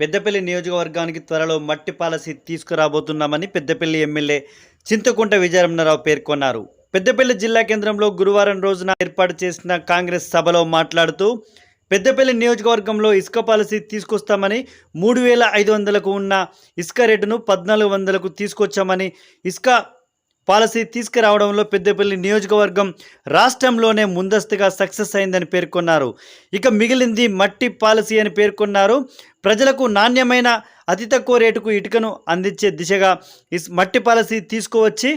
పెద్దపల్లి నియోజకవర్గానికి త్వరలో మట్టి పాలసీ తీసుకురాబోతున్నామని పెద్దపల్లి ఎమ్మెల్యే చింతకుంట విజయరమణరావు పేర్కొన్నారు. పెద్దపల్లి జిల్లా కేంద్రంలో గురువారం రోజున ఏర్పాటు చేసిన కాంగ్రెస్ సభలో మాట్లాడుతూ పెద్దపల్లి నియోజకవర్గంలో ఇసుక పాలసీ తీసుకొస్తామని మూడు వేల ఐదు వందలకు ఉన్న ఇసుక రేటును పద్నాలుగు వందలకు తీసుకొచ్చామని ఇసుక పాలసీ తీసుకురావడంలో పెద్దపల్లి నియోజకవర్గం రాష్ట్రంలోనే ముందస్తుగా సక్సెస్ అయిందని పేర్కొన్నారు. ఇక మిగిలింది మట్టి పాలసీ అని పేర్కొన్నారు. ప్రజలకు నాణ్యమైన అతి తక్కువ రేటుకు ఇటుకను అందించే దిశగా మట్టి పాలసీ తీసుకువచ్చి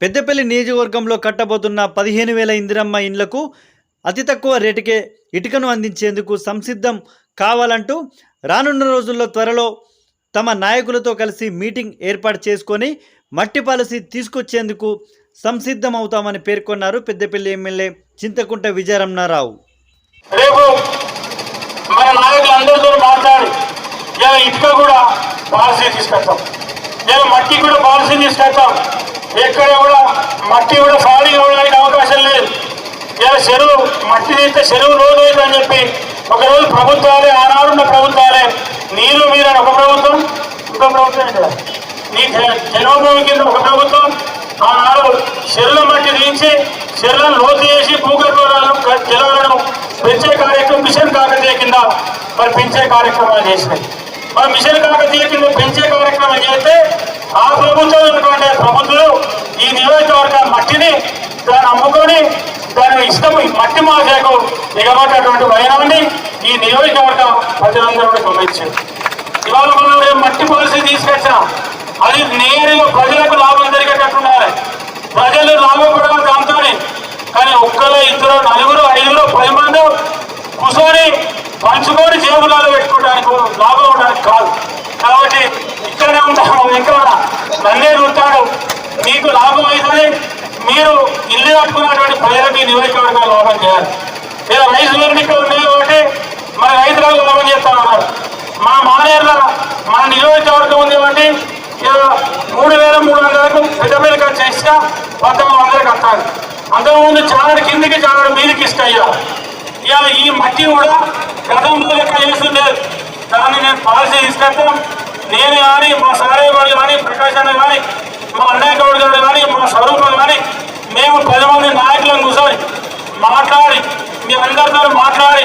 పెద్దపల్లి నియోజకవర్గంలో కట్టబోతున్న పదిహేను వేల ఇందిరమ్మ ఇండ్లకు అతి తక్కువ రేటుకే ఇటుకను అందించేందుకు సంసిద్ధం కావాలంటూ రానున్న రోజుల్లో త్వరలో తమ నాయకులతో కలిసి మీటింగ్ ఏర్పాటు చేసుకొని మట్టి పాలసీ తీసుకొచ్చేందుకు సంసిద్ధమవుతామని పేర్కొన్నారు పెద్దపల్లి ఎమ్మెల్యే చింతకుంట విజయరమణారావు. రేపు మన నాయకులు అందరితో మాట్లాడి ఇలా ఇటుక కూడా పాలసీ తీసుకొస్తాం. ఇలా మట్టి కూడా పాలసీ తీసుకొస్తాం. ఎక్కడ కూడా మట్టి కూడా ఖాళీ అవ్వడానికి అవకాశం లేదు. ఇలా చెరువు మట్టి తీస్తే చెరువు రోజు అవుతుందని చెప్పి ఒకరోజు ప్రభుత్వాలే ఆనాడున్న ప్రభుత్వాలే నీరు మీరు ఒక ప్రభుత్వం ఇంకో ప్రభుత్వం ఈ జనోభూమి కింద ఒక ప్రభుత్వం ఆనాడు చెరువుల మట్టి తీయించి చెరువులను లోతు చేసి భూగర్భాలను జలాలను పెంచే కార్యక్రమం మిషన్ కాకతీయ కింద మరి పెంచే కార్యక్రమాలు చేసినాయి. మరి మిషన్ కాకతీయ కింద పెంచే కార్యక్రమం చేస్తే ఆ ప్రభుత్వం ఉన్నటువంటి ప్రభుత్వం ఈ నియోజకవర్గ మట్టిని దాన్ని అమ్ముకొని దాని ఇష్టం మట్టి మాసేకు ఎగబడ్డటువంటి వైనాన్ని ఈ నియోజకవర్గ ప్రజలందరూ గమనించారు. ఇవాళ మనం మట్టి పాలసీ తీసుకొచ్చాం కూర్చొని పంచుకొని జేబులలో పెట్టుకోవడానికి లాభం ఉండడానికి కాదు. కాబట్టి ఇక్కడనే ఉంటాము ఇంకా నన్నే ఉంటాడు మీకు లాభం అవుతుంది. మీరు ఇల్లు కట్టుకున్నటువంటి ప్రజలకు ఈ నియోజకవర్గం లాభం చేయాలి. లేదా రైతు వేదిక ఉన్నాయి కాబట్టి మన రైతులకు లాభం చేస్తా ఉన్నారు. మా మానేర్ల మా నియోజకవర్గం ఉంది కాబట్టి మూడు వేల మూడు వందలకు పెద్ద మీద ఖర్చు చేసినా పంతొమ్మిది వందలకు కట్టాలి అంతకుముందు చాలా కిందికి చాలా మీదకి అయ్యారు ఇవాళ ఈ మట్టి కూడా గతంలో లెక్క చేస్తుండేది దాన్ని నేను పాలసీ తీసుకెళ్తాం నేను కానీ మా సారయ్య గారు కానీ ప్రకాష్ అన్న కానీ మా అన్నయ్య గౌడ్ గారు కానీ మా స్వరూపం కానీ మేము పది మంది నాయకులను కూర్చొని మాట్లాడి మీ అందరితో మాట్లాడి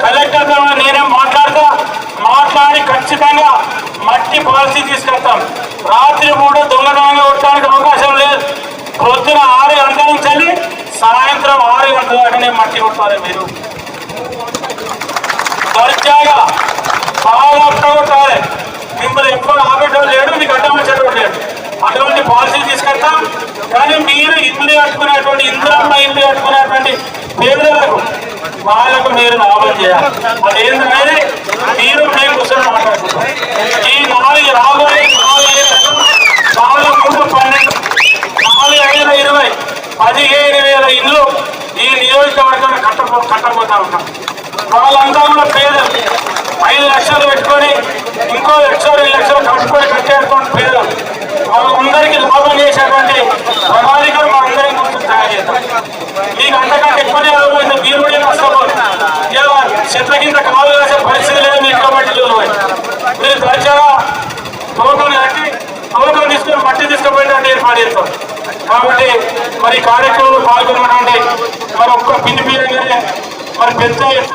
కలెక్టర్తో నేనేం మాట్లాడతా మాట్లాడి ఖచ్చితంగా మట్టి పాలసీ తీసుకెళ్తాం రాత్రి పూట దొంగతనంగా కొట్టడానికి అవకాశం లేదు. పొద్దున ఆరు గంటల నుంచి సాయంత్రం ఆరు గంటల దాకానే మట్టి కొట్టాలి మీరు. దర్జాగా బాగా కొట్టాలి మిమ్మల్ని ఎప్పుడు ఆపేటోడు లేడు మీకు అడ్డం లేడు అటువంటి పాలసీ తీసుకెళ్తాం కానీ మీరు ఇల్లు కట్టుకునేటువంటి ఇంద్రమ్మ ఇల్లు కట్టుకునేటువంటి పేదలకు వాళ్ళకు మీరు లాభం చేయాలి. అదేంటనేది మీరు? మేము కూర్చొని మాట్లాడుకుంటాం. ఈ నాలుగు రాబోయే నాలుగు నాలుగు మూడు పన్నెండు నాలుగు ఐదు ఇరవై పదిహేను వేల ఇల్లు ఈ నియోజకవర్గాన్ని కట్టబో కట్టబోతా ఉంటాం. వాళ్ళంతా కూడా పేదలు ఐదు లక్షలు పెట్టుకొని ఇంకో లక్ష రెండు లక్షలు కట్టుకొని కట్టేటువంటి పేదలు వాళ్ళందరికీ లాభం చేసేటువంటి ప్రణాళికలు మా అందరికీ ముందు తయారు చేస్తాం మీకు అంతకంటే ఎక్కువనే లాభం మీరు కూడా నష్టపోదు ఇలా చెట్ల కింద కాలు వేసే పరిస్థితి లేదు మీకు కాబట్టి మీరు తరచుగా టోకన్ కట్టి టోకన్ తీసుకుని మట్టి తీసుకుపోయేటట్టు ఏర్పాటు చేస్తాం కాబట్టి మరి కార్యక్రమంలో పాల్గొనడానికి మరి ఒక్క పిన్ని పీరంగానే మరి పెద్ద